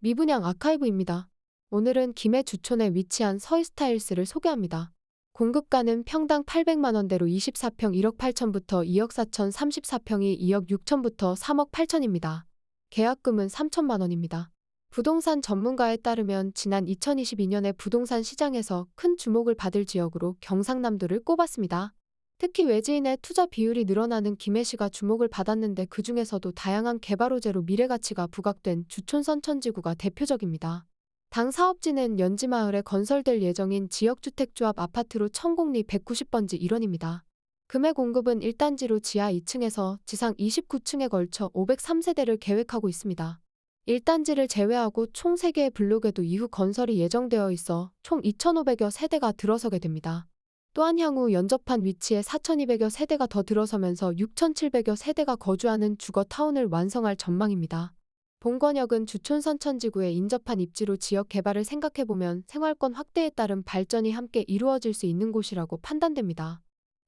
미분양 아카이브입니다. 오늘은 김해 주촌에 위치한 서이스타일스를 소개합니다. 공급가는 평당 800만원대로 24평 1억 8천부터 2억 4천 34평이 2억 6천부터 3억 8천입니다. 계약금은 3천만원입니다. 부동산 전문가에 따르면 지난 2022년에 부동산 시장에서 큰 주목을 받을 지역으로 경상남도를 꼽았습니다. 특히 외지인의 투자 비율이 늘어나는 김해시가 주목을 받았는데 그 중에서도 다양한 개발 호재로 미래가치가 부각된 주촌 선 천지구가 대표적입니다. 당 사업지는 연지마을에 건설될 예정인 지역주택조합 아파트로 천공리 190번지 1원입니다. 금해 공급은 1단지로 지하 2층에서 지상 29층에 걸쳐 503세대를 계획하고 있습니다. 1단지를 제외하고 총 3개의 블록에도 이후 건설이 예정되어 있어 총 2,500여 세대가 들어서게 됩니다. 또한 향후 연접한 위치에 4,200여 세대가 더 들어서면서 6,700여 세대가 거주하는 주거 타운을 완성할 전망입니다. 본권역은 주촌 선천지구에 인접한 입지로 지역 개발을 생각해보면 생활권 확대에 따른 발전이 함께 이루어질 수 있는 곳이라고 판단됩니다.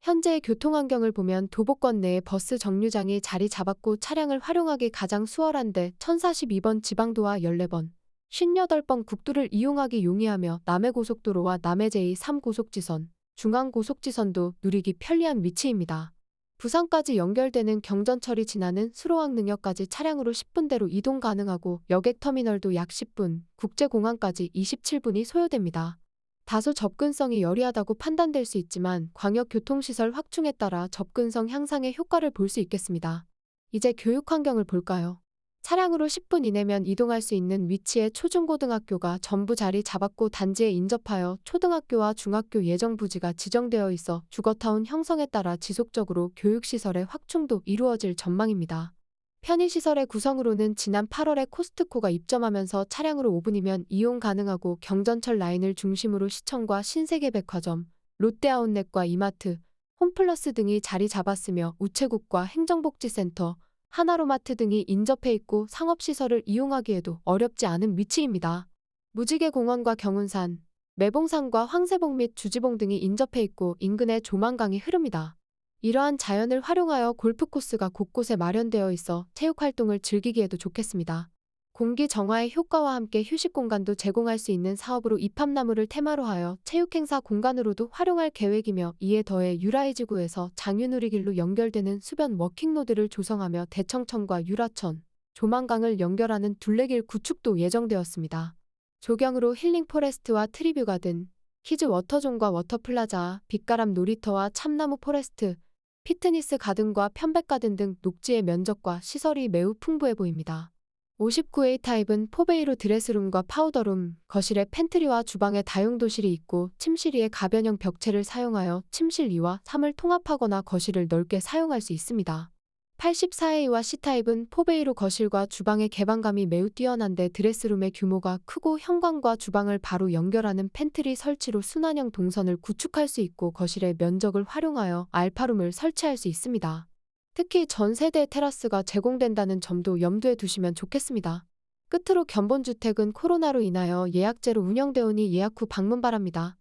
현재의 교통 환경을 보면 도보권 내에 버스 정류장이 자리 잡았고 차량을 활용하기 가장 수월한데 1042번 지방도와 14번, 58번 국도를 이용하기 용이하며 남해고속도로와 남해 제3고속지선, 중앙고속지선도 누리기 편리한 위치입니다. 부산까지 연결되는 경전철이 지나는 수로항 능역까지 차량으로 10분대로 이동 가능하고 여객터미널도 약 10분, 국제공항까지 27분이 소요됩니다. 다소 접근성이 여리하다고 판단될 수 있지만 광역교통시설 확충에 따라 접근성 향상의 효과를 볼 수 있겠습니다. 이제 교육 환경을 볼까요? 차량으로 10분 이내면 이동할 수 있는 위치의 초중고등학교가 전부 자리 잡았고 단지에 인접하여 초등학교와 중학교 예정 부지가 지정되어 있어 주거타운 형성에 따라 지속적으로 교육시설의 확충도 이루어질 전망입니다. 편의시설의 구성으로는 지난 8월에 코스트코가 입점하면서 차량으로 5분이면 이용 가능하고 경전철 라인을 중심으로 시청과 신세계 백화점, 롯데아웃렛과 이마트, 홈플러스 등이 자리 잡았으며 우체국과 행정복지센터, 하나로마트 등이 인접해 있고 상업시설을 이용하기에도 어렵지 않은 위치입니다. 무지개 공원과 경운산, 매봉산과 황새봉 및 주지봉 등이 인접해 있고 인근에 조만강이 흐릅니다. 이러한 자연을 활용하여 골프 코스가 곳곳에 마련되어 있어 체육 활동을 즐기기에도 좋겠습니다. 공기 정화의 효과와 함께 휴식 공간도 제공할 수 있는 사업으로 입합나무를 테마로 하여 체육 행사 공간으로도 활용할 계획이며 이에 더해 유라이지구에서 장유누리길로 연결되는 수변 워킹로드를 조성하며 대청천과 유라천, 조만강을 연결하는 둘레길 구축도 예정되었습니다. 조경으로 힐링 포레스트와 트리뷰 가든, 키즈 워터존과 워터플라자, 빛가람 놀이터와 참나무 포레스트, 피트니스 가든과 편백 가든 등 녹지의 면적과 시설이 매우 풍부해 보입니다. 59A 타입은 포베이로 드레스룸과 파우더룸, 거실에 팬트리와 주방에 다용도실이 있고 침실 위에 가변형 벽체를 사용하여 침실 2와 3을 통합하거나 거실을 넓게 사용할 수 있습니다. 84A와 C타입은 포베이로 거실과 주방의 개방감이 매우 뛰어난데 드레스룸의 규모가 크고 현관과 주방을 바로 연결하는 팬트리 설치로 순환형 동선을 구축할 수 있고 거실의 면적을 활용하여 알파룸을 설치할 수 있습니다. 특히 전 세대 테라스가 제공된다는 점도 염두에 두시면 좋겠습니다. 끝으로 견본주택은 코로나로 인하여 예약제로 운영되오니 예약 후 방문 바랍니다.